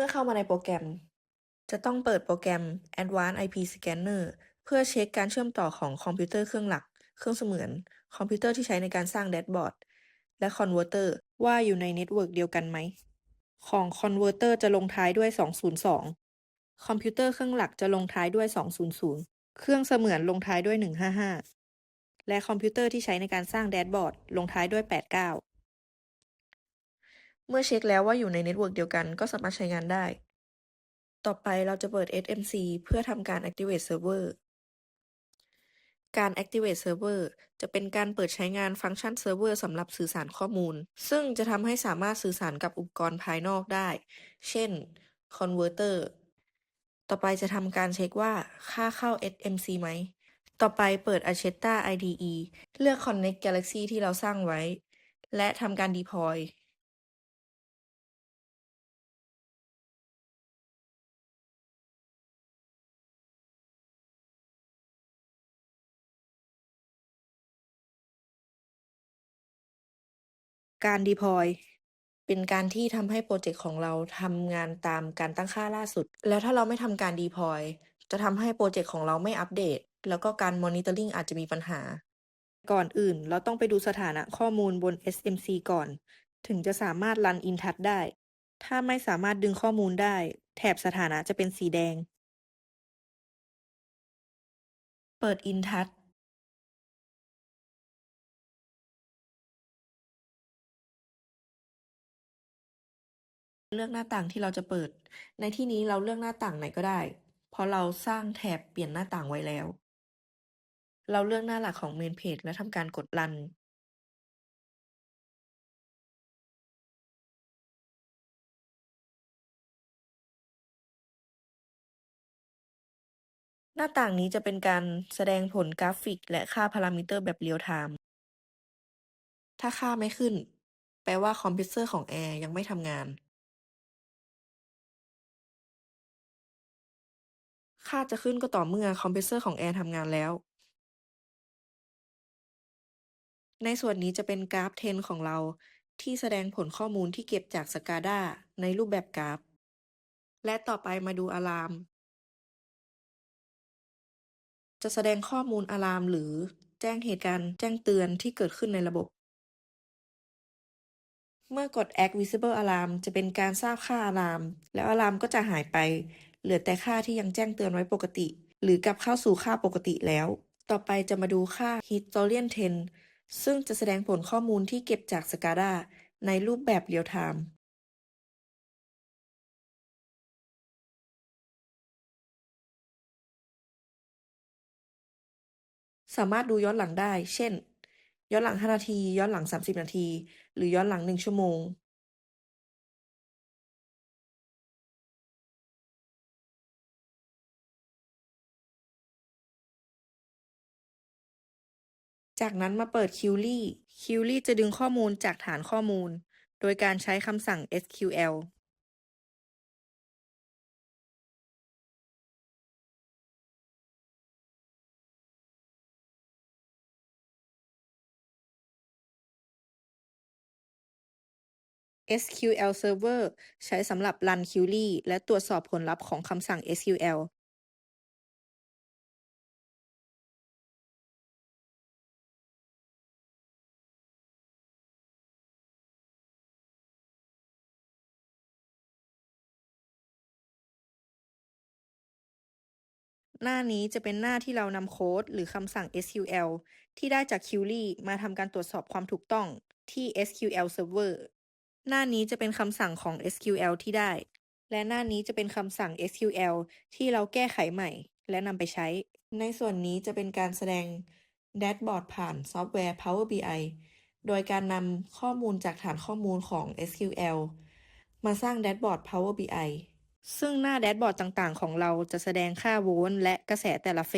มื่อเข้ามาในโปรแกรม จะต้องเปิดโปรแกรม Advanced IP Scanner เพื่อเช็คการเชื่อมต่อของคอมพิวเตอร์เครื่องหลัก เครื่องเสมือน คอมพิวเตอร์ที่ใช้ในการสร้างแดชบอร์ด และคอนเวอร์เตอร์ว่าอยู่ในเน็ตเวิร์กเดียวกันไหม ของคอนเวอร์เตอร์จะลงท้ายด้วย 202 คอมพิวเตอร์เครื่องหลักจะลงท้ายด้วย 200 เครื่องเสมือนลงท้ายด้วย 155 และคอมพิวเตอร์ที่ใช้ในการสร้างแดชบอร์ดลงท้ายด้วย 89 เมื่อเช็คแล้วว่าอยู่ในเน็ตเวิร์กเดียวกันก็สามารถใช้งานได้ ต่อไปเราจะเปิด SMC เพื่อทำการ activate server การ activate server จะเป็นการเปิดใช้งานฟังก์ชันเซิร์ฟเวอร์สำหรับสื่อสารข้อมูล ซึ่งจะทำให้สามารถสื่อสารกับอุปกรณ์ภายนอกได้ เช่น converter ต่อไปจะทำการเช็คว่าค่าเข้า SMC ไหม ต่อไปเปิด Acheta IDE เลือก Connect Galaxy ที่เราสร้างไว้ และทำการ deploy การ deploy เป็นการที่ทำให้โปรเจกต์ของเราทำงานตามการตั้งค่าล่าสุด แล้วถ้าเราไม่ทำการ deploy จะทำให้โปรเจกต์ของเราไม่อัปเดต แล้วก็การ monitoring อาจจะมีปัญหา ก่อนอื่นเราต้องไปดูสถานะข้อมูลบน SMC ก่อน ถึงจะสามารถ run intouch ได้ ถ้าไม่สามารถดึงข้อมูลได้ แถบสถานะจะเป็นสีแดง เปิด intouch เลือกหน้าต่างที่เราจะเปิด ในที่นี้เราเลือกหน้าต่างไหนก็ได้ เพราะเราสร้างแถบเปลี่ยนหน้าต่างไว้แล้ว เราเลือกหน้าหลักของ Main Page และทำการกด Run หน้าต่างนี้จะเป็นการแสดงผลกราฟิก และค่าพารามิเตอร์แบบ Real Time ถ้าค่าไม่ขึ้น แปลว่าคอมพิวเตอร์ของแอร์ยังไม่ทำงาน ค่าจะขึ้นก็ต่อเมื่อคอมเพิวเตอร์ของแอร์ทำงานแล้ว ในส่วนนี้จะเป็นกราฟเทนของเราที่แสดงผลข้อมูลที่เก็บจาก SCADA ในรูปแบบกราฟ และต่อไปมาดูอะลาม จะแสดงข้อมูลอะลามหรือแจ้งเหตุการณ์แจ้งเตือนที่เกิดขึ้นในระบบ เมื่อกด Act Visible Alarm จะเป็นการทราบค่าอะลาม แล้วอะลามก็จะหายไปเหลือแต่ค่าที่ยังแจ้งเตือนไว้ปกติ หรือกลับเข้าสู่ค่าปกติแล้ว ต่อไปจะมาดูค่า Historian Trend ซึ่งจะแสดงผลข้อมูลที่เก็บจาก SCADA ในรูปแบบ Real Time สามารถดูย้อนหลังได้ เช่น ย้อนหลัง 5 นาที ย้อนหลัง 30 นาที หรือย้อนหลัง 1 ชั่วโมง จากนั้นมาเปิด Query Query จะดึงข้อมูลจากฐานข้อมูล โดยการใช้คำสั่ง SQL SQL Server ใช้สำหรับรัน Query และตรวจสอบผลลัพธ์ของคำสั่ง SQL หน้านี้จะเป็นหน้าที่เรานำโค้ดหรือคำสั่ง SQL ที่ได้จาก Query มาทำการตรวจสอบความถูกต้องที่ SQL Server หน้านี้จะเป็นคำสั่งของ SQL ที่ได้ และหน้านี้จะเป็นคำสั่ง SQL ที่เราแก้ไขใหม่ และนำไปใช้ ในส่วนนี้จะเป็นการแสดงแดชบอร์ดผ่านซอฟต์แวร์ Power BI โดยการนำข้อมูลจากฐานข้อมูลของ SQL มาสร้างแดชบอร์ด Power BI ซึ่งหน้าแดชบอร์ดต่างๆ ของเราจะแสดงค่าโวลต์และกระแสแต่ละเฟ